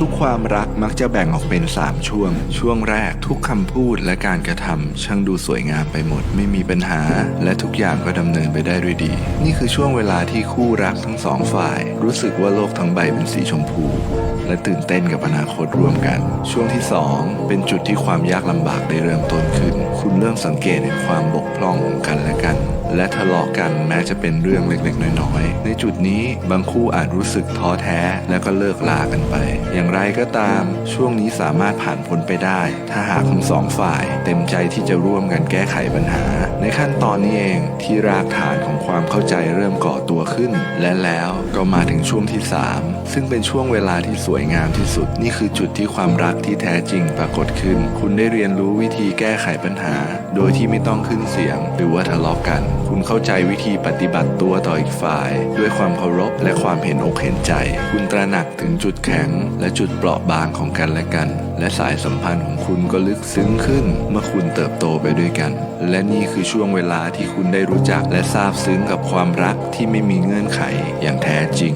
ทุกความรักมักจะแบ่งออกเป็น 3 ช่วง ช่วงแรกทุกคำพูดและการกระทำช่างดูสวยงามไปหมด ไม่มีปัญหา และทุกอย่างก็ดำเนินไปได้ด้วยดี นี่คือช่วงเวลาที่คู่รักทั้งสองฝ่าย รู้สึกว่าโลกทั้งใบเป็นสีชมพู และตื่นเต้นกับอนาคตร่วมกัน ช่วงที่ 2 เป็นจุดที่ความยากลำบากได้เริ่มต้นขึ้น คุณเริ่มสังเกตเห็นความบกพร่องของกันและกัน และทะเลาะกันแม้จะเป็นเรื่องเล็กๆ น้อยๆ ในจุดนี้บางคู่อาจรู้สึกท้อแท้แล้วก็เลิกลากันไป อย่างไรก็ตาม ช่วงนี้สามารถผ่านพ้นไปได้ ถ้าหากทั้งสองฝ่าย เต็มใจที่จะร่วมกันแก้ไขปัญหา ในขั้นตอนนี้เองที่รากฐานของความเข้าใจเริ่มก่อตัวขึ้น และแล้วก็มาถึงช่วงที่ 3 ซึ่งเป็นช่วงเวลาที่สวยงามที่สุด นี่คือจุดที่ความรักที่แท้จริงปรากฏขึ้น คุณได้เรียนรู้วิธีแก้ไขปัญหา โดยที่ไม่ต้องขึ้นเสียง หรือว่าทะเลาะกันคุณเข้าใจวิธีปฏิบัติตัวต่ออีกฝ่าย ด้วยความเคารพและความเห็นอกเห็นใจ คุณตระหนักถึงจุดแข็ง และจุดเปราะบางของกันและกัน และสายสัมพันธ์ของคุณก็ลึกซึ้งขึ้น เมื่อคุณเติบโตไปด้วยกัน และนี่คือช่วงเวลาที่คุณได้รู้จักและซาบซึ้งกับความรักที่ไม่มีเงื่อนไขอย่างแท้จริง